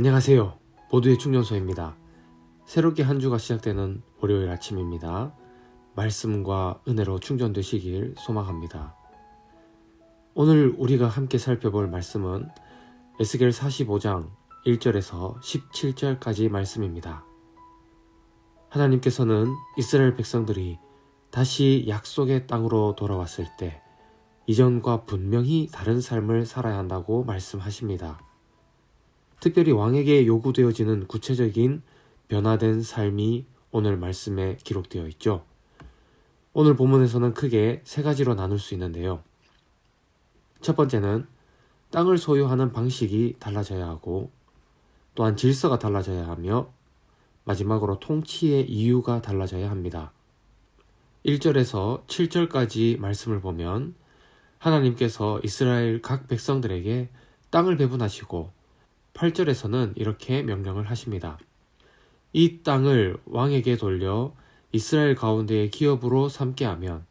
안녕하세요. 모두의 충전소입니다. 새롭게 한 주가 시작되는 월요일 아침입니다. 말씀과 은혜로 충전되시길 소망합니다. 오늘 우리가 함께 살펴볼 말씀은 에스겔 45장 1절에서 17절까지 말씀입니다. 하나님께서는 이스라엘 백성들이 다시 약속의 땅으로 돌아왔을 때 이전과 분명히 다른 삶을 살아야 한다고 말씀하십니다. 특별히 왕에게 요구되어지는 구체적인 변화된 삶이 오늘 말씀에 기록되어 있죠. 오늘 본문에서는 크게 세 가지로 나눌 수 있는데요. 첫 번째는 땅을 소유하는 방식이 달라져야 하고 또한 질서가 달라져야 하며 마지막으로 통치의 이유가 달라져야 합니다. 1절에서 7절까지 말씀을 보면 하나님께서 이스라엘 각 백성들에게 땅을 배분하시고 8절에서는 이렇게 명령을 하십니다. 이 땅을 왕에게 돌려 이스라엘 가운데의 기업으로 삼게 하면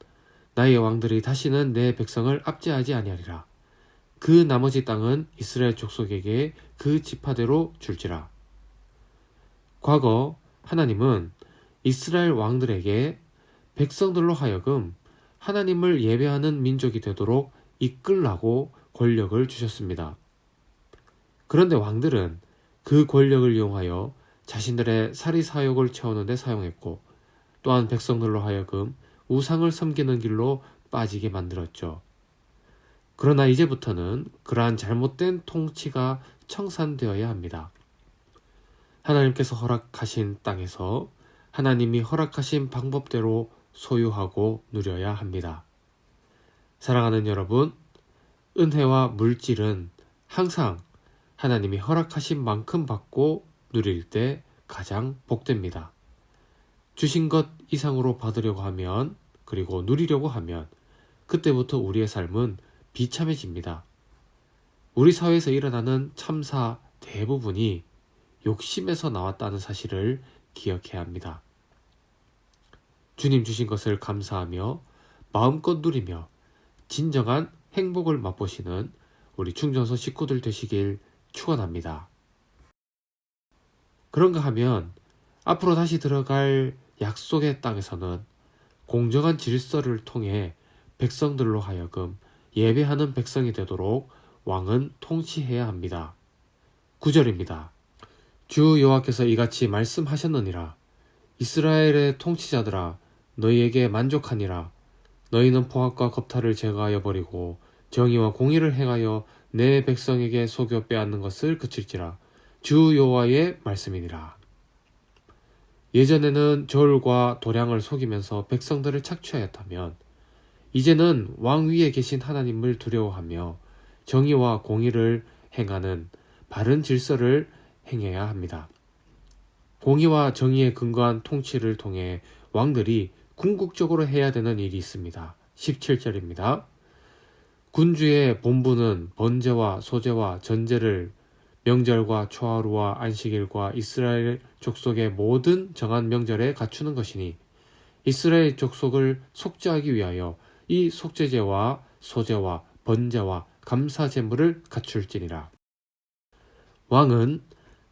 나의 왕들이 다시는 내 백성을 압제하지 아니하리라. 그 나머지 땅은 이스라엘 족속에게 그 지파대로 줄지라. 과거 하나님은 이스라엘 왕들에게 백성들로 하여금 하나님을 예배하는 민족이 되도록 이끌라고 권력을 주셨습니다. 그런데 왕들은 그 권력을 이용하여 자신들의 사리 사욕을 채우는 데 사용했고 또한 백성들로 하여금 우상을 섬기는 길로 빠지게 만들었죠. 그러나 이제부터는 그러한 잘못된 통치가 청산되어야 합니다. 하나님께서 허락하신 땅에서 하나님이 허락하신 방법대로 소유하고 누려야 합니다. 사랑하는 여러분, 은혜와 물질은 항상 하나님이 허락하신 만큼 받고 누릴 때 가장 복됩니다. 주신 것 이상으로 받으려고 하면 그리고 누리려고 하면 그때부터 우리의 삶은 비참해집니다. 우리 사회에서 일어나는 참사 대부분이 욕심에서 나왔다는 사실을 기억해야 합니다. 주님 주신 것을 감사하며 마음껏 누리며 진정한 행복을 맛보시는 우리 충전소 식구들 되시길 축원합니다. 그런가 하면 앞으로 다시 들어갈 약속의 땅에서는 공정한 질서를 통해 백성들로 하여금 예배하는 백성이 되도록 왕은 통치해야 합니다. 9절입니다. 주 여호와께서 이같이 말씀하셨느니라 이스라엘의 통치자들아 너희에게 만족하니라 너희는 포악과 겁탈을 제거하여 버리고 정의와 공의를 행하여 내 백성에게 속여 빼앗는 것을 그칠지라 주 여호와의 말씀이니라 예전에는 저울과 도량을 속이면서 백성들을 착취하였다면 이제는 왕 위에 계신 하나님을 두려워하며 정의와 공의를 행하는 바른 질서를 행해야 합니다. 공의와 정의에 근거한 통치를 통해 왕들이 궁극적으로 해야 되는 일이 있습니다. 17절입니다. 군주의 본부는 번제와 소제와 전제를 명절과 초하루와 안식일과 이스라엘 족속의 모든 정한 명절에 갖추는 것이니 이스라엘 족속을 속죄하기 위하여 이 속죄제와 소제와 번제와 감사 제물을 갖출지니라. 왕은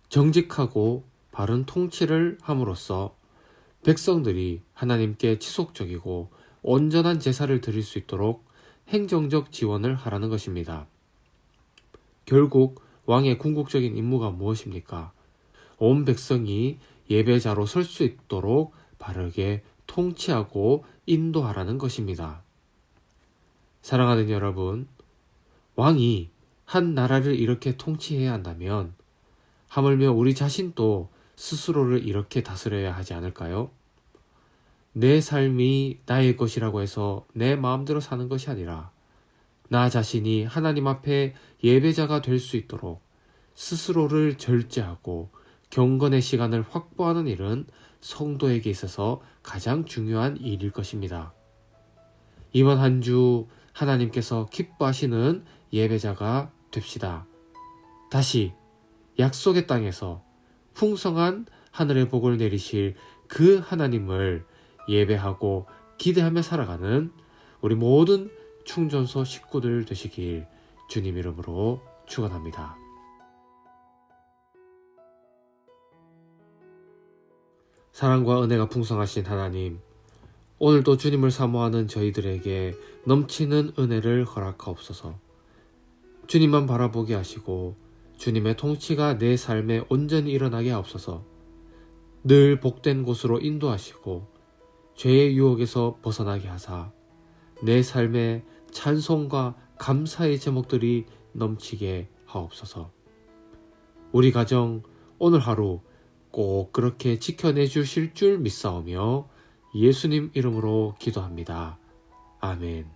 정직하고 바른 통치를 함으로써 백성들이 하나님께 지속적이고 온전한 제사를 드릴 수 있도록 행정적 지원을 하라는 것입니다. 결국 왕의 궁극적인 임무가 무엇입니까? 온 백성이 예배자로 설 수 있도록 바르게 통치하고 인도하라는 것입니다. 사랑하는 여러분, 왕이 한 나라를 이렇게 통치해야 한다면 하물며 우리 자신도 스스로를 이렇게 다스려야 하지 않을까요? 내 삶이 나의 것이라고 해서 내 마음대로 사는 것이 아니라 나 자신이 하나님 앞에 예배자가 될 수 있도록 스스로를 절제하고 경건의 시간을 확보하는 일은 성도에게 있어서 가장 중요한 일일 것입니다. 이번 한 주 하나님께서 기뻐하시는 예배자가 됩시다. 다시 약속의 땅에서 풍성한 하늘의 복을 내리실 그 하나님을 예배하고 기대하며 살아가는 우리 모든 충전소 식구들 되시길 주님 이름으로 축원합니다. 사랑과 은혜가 풍성하신 하나님, 오늘도 주님을 사모하는 저희들에게 넘치는 은혜를 허락하옵소서. 주님만 바라보게 하시고 주님의 통치가 내 삶에 온전히 일어나게 하옵소서. 늘 복된 곳으로 인도하시고 죄의 유혹에서 벗어나게 하사 내 삶에 찬송과 감사의 제목들이 넘치게 하옵소서. 우리 가정 오늘 하루 꼭 그렇게 지켜내 주실 줄 믿사오며 예수님 이름으로 기도합니다. 아멘.